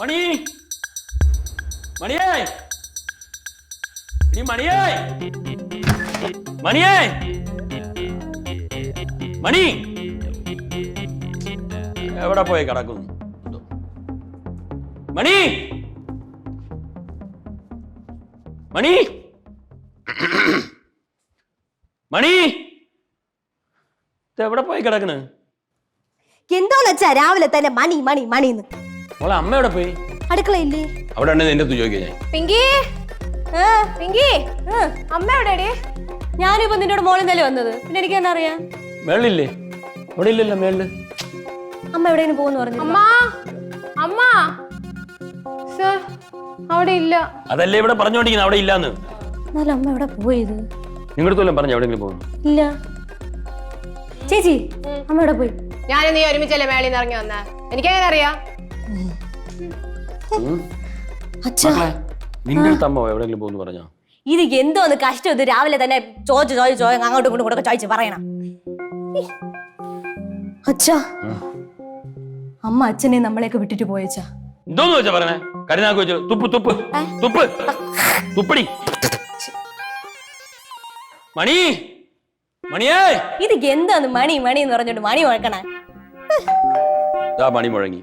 മണി മണിയേ. മണിയേ. മണിയേ. മണി. എവിടെ പോയി കിടക്കുന്നു? മണി. മണി. മണി. എവിടെ പോയി കിടക്കണ്? എന്തോന്ന് വെച്ചാ രാവിലെ തന്നെ മണി മണി മണിന്ന്. മോളെ അമ്മ എവിടെ പോയി? അടുക്കളയില്ലേ അവിടെ ഉണ്ട് നിന്റെ അടുത്ത് ചോദിക്കാം ഞാൻ. പിങ്കി ഏ, പിങ്കി ഏ, അമ്മ എവിടെയാടി ഞാനിപ്പോ നിന്നോട് മോളിൽ നിന്നല്ലേ വന്നത്. പിന്നെ എനിക്ക് എന്നാ അറിയാം? മേളില്ലേ ഇവിടെ ഇല്ലല്ലോ മേളിൽ. അമ്മ എവിടെയെങ്കിലും പോകുന്നു പറഞ്ഞു അമ്മ അമ്മ. സർ അവിടെ ഇല്ല. അതല്ലേ ഇവിടെ പറഞ്ഞോണ്ടിരിക്കുന്നത് അവിടെ ഇല്ലാന്ന്. എന്നാലും അമ്മ എവിടെ പോയത് നിങ്ങളുടെ വല്ലതും പറഞ്ഞു എവിടെയെങ്കിലും പോകുന്നു? ഇല്ല. ചേച്ചി അമ്മ എവിടെ പോയി? ഞാൻ നീ ഒരുമിച്ചല്ലേ മേളിൽ നിന്ന് ഇറങ്ങി വന്ന? എനിക്കെങ്ങനെ അറിയാം. അച്ഛാ. മക്കളെ, നിന്റെ അടുത്ത് അമ്മ എവിടെയെങ്കിലും പോകുന്നു പറഞ്ഞോ? ഇത് എന്തോന്ന് കഷ്ടം. ഇത് രാവിലെ തന്നെ ചോദിച്ചു ചോദിച്ചു ചോദിച്ചു അങ്ങോട്ടും ഇങ്ങോട്ടും കൂടെ ചോദിച്ചു പറയണം. അച്ഛാ. അമ്മ അച്ഛനെ നമ്മളെയൊക്കെ വിട്ടിട്ട് പോയച്ചാ. എന്തോന്ന് വെച്ചാ പറഞ്ഞേ കരുനാക്ക് വെച്ചു തുപ്പ് തുപ്പ് തുപ്പ് തുപ്പടി. മണി മണിയേ. ഇത് എന്താന്ന് മണി മണി എന്ന് പറഞ്ഞോണ്ട് മണി മുഴക്കണേ. മണി മുഴങ്ങി.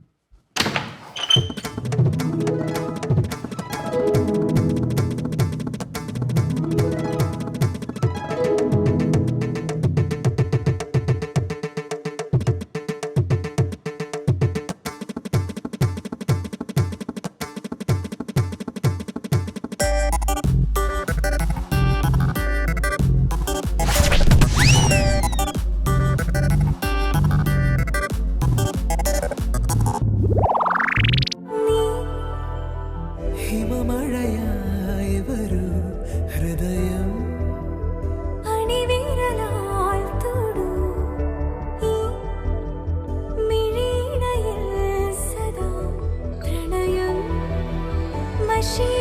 心。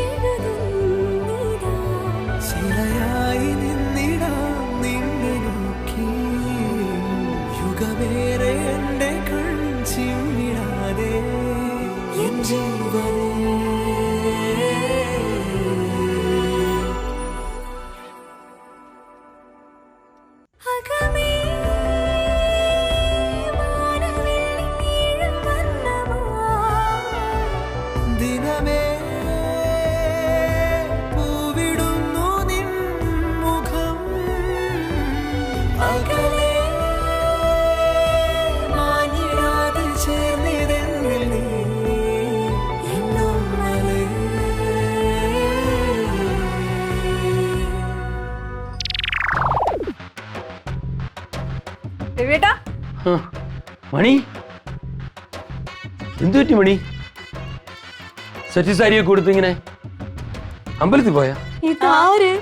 മണി? എന്തു പറ്റി മണി? സെറ്റി സാരിയൊക്കെ കൊടുത്ത് ഇങ്ങനെ അമ്പലത്തിൽ പോയാ? ഇതാര്?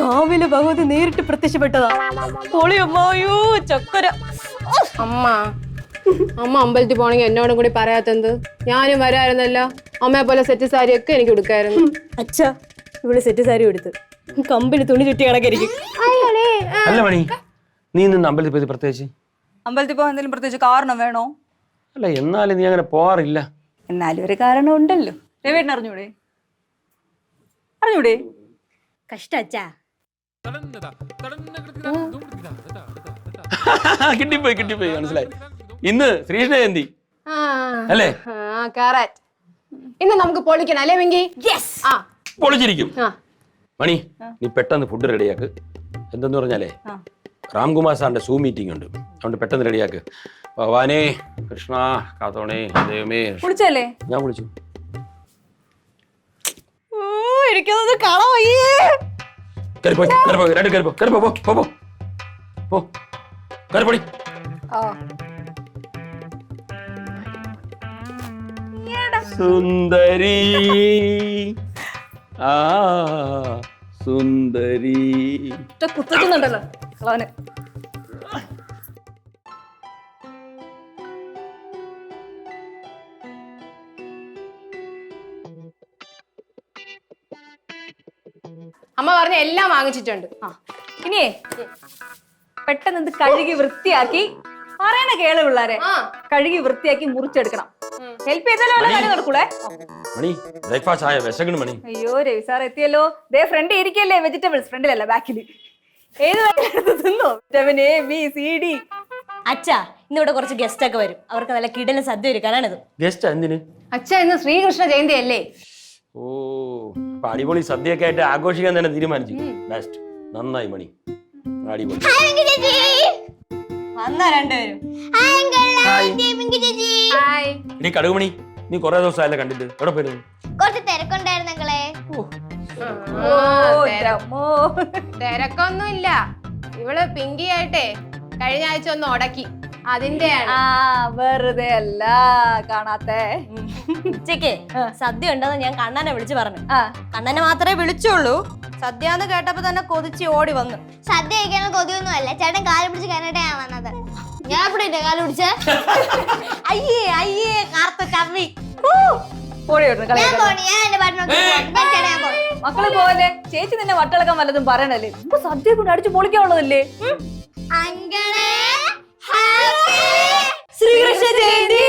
കാവിൽ ഭഗവതി നേരിട്ട് പ്രത്യക്ഷപ്പെട്ടതാ. പൊളിയമ്മായോ ചക്കര. അമ്മ അമ്മ അമ്പലത്തിൽ പോണെങ്കിൽ എന്നോടും കൂടി പറയാത്തെന്ത്? ഞാനും വരായിരുന്നല്ലോ. അമ്മയെ പോലെ സെറ്റ് സാരിയൊക്കെ എനിക്ക് കൊടുക്കായിരുന്നു. അച്ഛ ഇവിടെ സെറ്റ് സാരി എടുത്ത് കമ്പിന് തുണി ചുറ്റി കിടക്കരിക്കും അല്ല മണി നീ നിന്ന് അമ്പലത്തിൽ പോയി പ്രത്യേകിച്ച്? അമ്പലത്തിൽ പോകാൻ എന്തെങ്കിലും പ്രത്യേകിച്ച് കാരണം വേണോ? അല്ല എന്നാലും നീ അങ്ങനെ പോവാറില്ല. എന്നാലും ഒരു കാരണം ഉണ്ടല്ലോ. രവേട്ടൻ അറിഞ്ഞൂടെ? അറിഞ്ഞൂടെ? കഷ്ട അച്ഛാ. കിട്ടിപ്പോയി കിട്ടിപ്പോയി മനസ്സിലായി. ഇന്ന് ശ്രീകൃഷ്ണ ജയന്തി. ആ അല്ലേ? ഇന്ന് നമുക്ക് പൊളിക്കണം അല്ലേ വെങ്കി യെസ് ആ. പൊളിച്ചിരിക്കും. ആ. മണി നീ പെട്ടെന്ന് ഫുഡ് റെഡിയാക്ക് എന്തെന്ന് പറഞ്ഞാലേ? രാംകുമാർ സാറിന്റെ സൂ മീറ്റിംഗ് ഉണ്ട്. അതുകൊണ്ട് പെട്ടെന്ന് റെഡിയാക്ക്. ഭഗവാനേ കൃഷ്ണ കാത്തോണേ ദൈവമേ. വിളിച്ചല്ലേ ഞാൻ വിളിച്ചു എനിക്കതൊന്ന് കാണാൻ വയ്യേ. രണ്ട് പോ പോ സുന്ദരി. ആ. സുന്ദരി. കുത്തുന്നുണ്ടല്ലോ കളവന്. അമ്മ പറഞ്ഞ എല്ലാം വാങ്ങിച്ചിട്ടുണ്ട്. ആ ഇനിയേ പെട്ടെന്ന് ഇത് കഴുകി വൃത്തിയാക്കി പറയണ കേൾ പിള്ളാരെ. കഴുകി വൃത്തിയാക്കി മുറിച്ചെടുക്കണം. ഹെൽപ്പ് ചെയ്താലോ കാര്യം നടക്കൂലേ മണി ബ്രേക്ക്ഫാസ്റ്റ് ആയ? വിശകണ് മണി. അയ്യോ രവി സാർ എത്തിയല്ലോ. ദേ ഫ്രണ്ട് ഇരിക്കല്ലേ? വെജിറ്റബിൾസ് ഫ്രണ്ടിലല്ല ബാക്കിൽ ഏത് തിന്നോ? Vitamin A B C D അച്ഛാ ഇന്നിവിടെ കുറച്ച് ഗസ്റ്റ് ഒക്കെ വരും. അവർക്ക് നല്ല കിടലും സദ്യ ഒരുക്കാനാണിത് ഗസ്റ്റ് എന്തിന്? അച്ഛാ ഇന്ന് ശ്രീകൃഷ്ണ ജയന്തി അല്ലേ? ഓ അപ്പൊ അടിപൊളി സദ്യയൊക്കെ ആയിട്ട് ആഘോഷിക്കാൻ തന്നെ തീരുമാനിച്ചു. ബെസ്റ്റ് നന്നായി മണി. അടിപൊളി. വന്നാ രണ്ടുപേരും. ഹായ് ഇനി കടുകുമണി നീ കൊറേ ദിവസമായല്ലേ കണ്ടിട്ട്. എവിടെ പോയിരുന്നു? കുറച്ച് തിരക്കുണ്ടായിരുന്നു ഞങ്ങളെ ഓ. രമ്മോ. തിരക്കൊന്നുമില്ല. ഇവൾ പിങ്കി ആയിട്ടേ കഴിഞ്ഞ ആഴ്ച ഒന്ന് ഉടക്കി. അതിന്റെയാണ്. ആ വെറുതെ അല്ല കാണാത്തെ. ഉച്ചയ്ക്ക് സദ്യ ഉണ്ടെന്ന് ഞാൻ കണ്ണനെ വിളിച്ചു പറഞ്ഞു. ആ. കണ്ണനെ മാത്രമേ വിളിച്ചുള്ളൂ. സദ്യ എന്ന് കേട്ടപ്പോ തന്നെ കൊതിച്ച് ഓടി വന്നു. സദ്യ കഴിക്കാൻ കൊതിയൊന്നും അല്ല ചേട്ടൻ കാൽ പിടിച്ച് ഞാൻ വന്നത്. ഞാൻ എവിടെ ഇട്ടേ കാൽ പിടിച്ച്? അയ്യേ അയ്യേ കാർത്ത കവി മക്കളെ എന്റെ പോലെ ചേച്ചി നിന്നെ വട്ടളക്കാൻ വല്ലതും പറയണല്ലേ? സദ്യ കൊണ്ട് അടിച്ചു പൊളിക്കാനുള്ളതല്ലേ? അങ്കിളെ ഹാപ്പി ശ്രീകൃഷ്ണ ജയന്തി?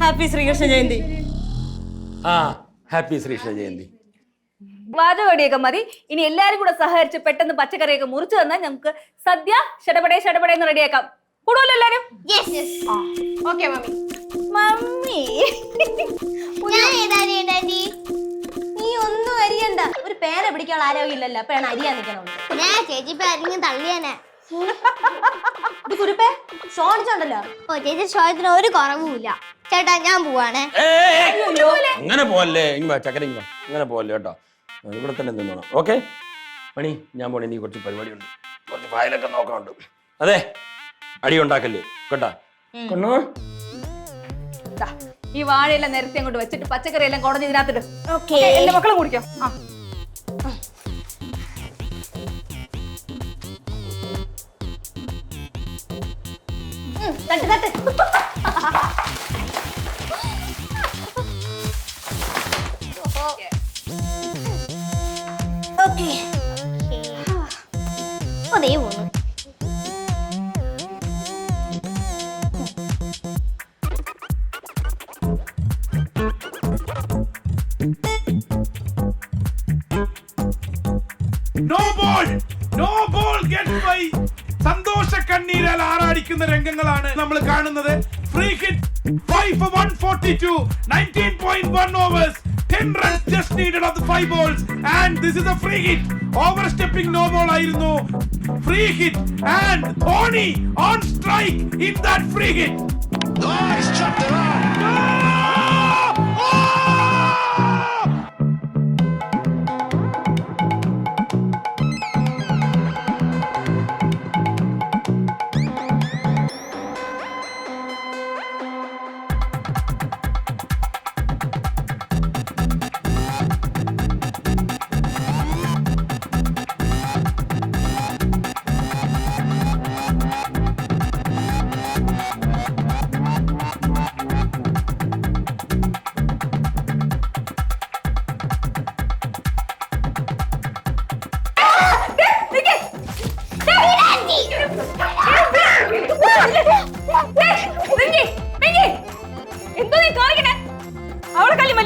ഹാപ്പി ശ്രീകൃഷ്ണ ജയന്തി ആ ഹാപ്പി ശ്രീകൃഷ്ണ ജയന്തി വാചകടിയൊക്കെ മതി. ഇനി എല്ലാരും കൂടെ സഹകരിച്ച് പെട്ടെന്ന് പച്ചക്കറിയൊക്കെ മുറിച്ചു തന്നാൽ നമുക്ക് സദ്യ ഷടപടേ ഷടപടേ എന്ന് റെഡിയാക്കാം. കൂടുമല്ലോ എല്ലാരും? Okay mummy. മമ്മി. നീ ഒന്നും അരിയണ്ട. ഒരു പേന പിടിക്കാനുള്ള ആരോഗ്യമില്ലല്ലോ അപ്പൊ അരിയാൻ നിൽക്കണം ഞാൻ ചേച്ചി ഇപ്പൊ തള്ളിയാനെ. കുരുപ്പേ ഷോണിച്ചുണ്ടല്ലോ ഓ ചേച്ചി ഷോയത്തിന് ഒരു കുറവുമില്ല ചേട്ടാ ഞാൻ പോവാണേ. അങ്ങനെ പോവല്ലേ? ഇങ്ങ ചക്കര ഇങ്ങ. അങ്ങനെ പോവല്ലേ കേട്ടോ? ഇവിടെ തന്നെ നിന്നോണം ഓക്കെ? മണി ഞാൻ പോണേ. നീ കുറച്ച് പരിപാടിയുണ്ട്. കുറച്ച് ഫയലൊക്കെ നോക്കാനുണ്ട്. അതെ അടി ഉണ്ടാക്കല്ലേ? കേട്ടാ? കൊണ്ടോ ദാ, ഈ വാഴയെല്ലാം നിരത്തി അങ്ങോട്ട് വെച്ചിട്ട് പച്ചക്കറി എല്ലാം കുടഞ്ഞ് ഇതിനകത്തിട്ട്. ഓക്കേ. എന്റെ മക്കളും കുടിക്കാം? ആ. തട്ട് തട്ട് ഓക്കേ അതേ പോന്നു no ball no ball get by സന്തോഷ കണ്ണീരാൽ ആറാടിക്കുന്ന രംഗങ്ങളാണ് നമ്മൾ കാണുന്നത്. Free hit five four one forty two nineteen point one overs ten runs just needed off the five balls and this is a free hit over stepping no ball ആയിരുന്നു free hit and Dhoni on strike in that free hit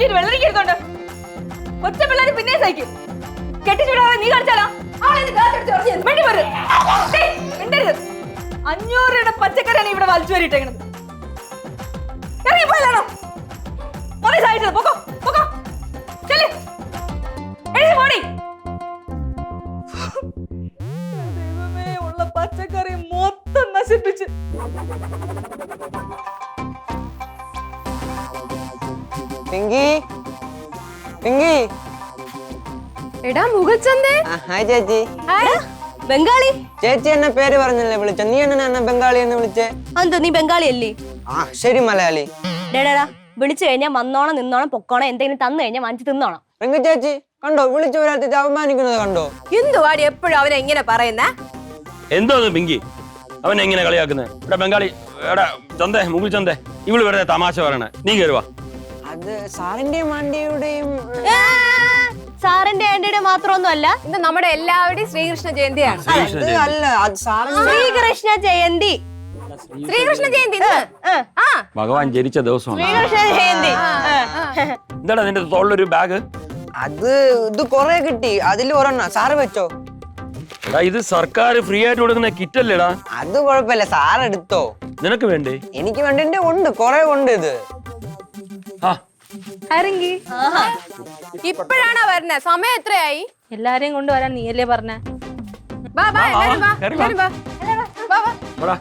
വലിയൊരു വെള്ളരിക്ക എടുത്തോണ്ട് ഒറ്റ പിള്ളേര് പിന്നെ സഹിക്കും. കെട്ടിച്ചുവിടാതെ നീ കാണിച്ചാലോ അഞ്ഞൂറ് രൂപയുടെ പച്ചക്കറിയാണ് ഇവിടെ വലിച്ചു വരിട്ടേക്കണത് ദൈവമേ ഉള്ള പച്ചക്കറി മൊത്തം നശിപ്പിച്ച്. പിങ്കി. പിങ്കി. എടാ മുഗൾ ചന്തേ ആ, ഹായ് ചേച്ചി. ബംഗാളി. ചേച്ചി എന്നെ പേര് പറഞ്ഞല്ലേ വിളിച്ച? നീ എന്നെ എന്നെ ബംഗാളി എന്ന് വിളിച്ചേ? അതെന്താ നീ ബംഗാളി അല്ലേ ആ ശരി മലയാളി. ഡേടാ വിളിച്ചു കഴിഞ്ഞാൽ വന്നോണം നിന്നോണം പൊക്കോണം എന്തെങ്കിലും തന്നു കഴിഞ്ഞാൽ വാങ്ങിച്ച് തിന്നോണം. പിങ്കി ചേച്ചി കണ്ടോ? വിളിച്ചു ഒരാളത്തെ അവമാനിക്കുന്നത് കണ്ടോ? എന്തുവാടി എപ്പോഴും അവനെ എങ്ങനെ പറയുന്നേ? എന്തോ പിങ്കി? അവൻ എങ്ങനെ കളിയാക്കുന്നത് ഇവിടെ ബംഗാളി എടാ ചന്തേ മുകിൽ ചന്തേ ഇവൾ വെറുതെ തമാശ പറയണേ. നീ കയറുവാ അത് സാറിന്റെയും ആന്റിയുടെയും സാറിന്റെ ആന്റിയുടെ മാത്രമൊന്നും അല്ല ഇത് നമ്മുടെ എല്ലാവരുടെയും ശ്രീകൃഷ്ണ ജയന്തിയാണ്. ശ്രീകൃഷ്ണ അത് ജയന്തി. അല്ല അത് സാറിന്റെ ശ്രീകൃഷ്ണ ജയന്തി. ശ്രീകൃഷ്ണ ജയന്തി ഇന്ന്. ആ. ആ. ഭഗവാൻ ജനിച്ച ദിവസമാണ്. ശ്രീകൃഷ്ണ ജയന്തി. എന്താടാ നിന്റെ തോളിലൊരു ബാഗ്? അത് ഇത് കൊറേ കിട്ടി. അതിൽ ഒരെണ്ണ. സാറ് വെച്ചോ. എടാ ഇത് സർക്കാർ ഫ്രീ ആയിട്ട് കൊടുക്കുന്ന കിറ്റ് അല്ലേടാ അത് കുഴപ്പമില്ല. സാർ എടുത്തോ. നിനക്ക് വേണ്ടേ? എനിക്ക് വേണ്ടി ഉണ്ട്. കൊറേ ഉണ്ട് ഇത്. ആ ഇറങ്ങി ഇപ്പോഴാണോ വരുന്നേ സമയം എത്രയായി? എല്ലാരെയും കൊണ്ടുവരാൻ നീയല്ലേ പറഞ്ഞ? വാ വാ വാ, വാ, എല്ലാരും വാ കേറി വാ. എല്ലാരും വാ. വാ വാ. വാടാ.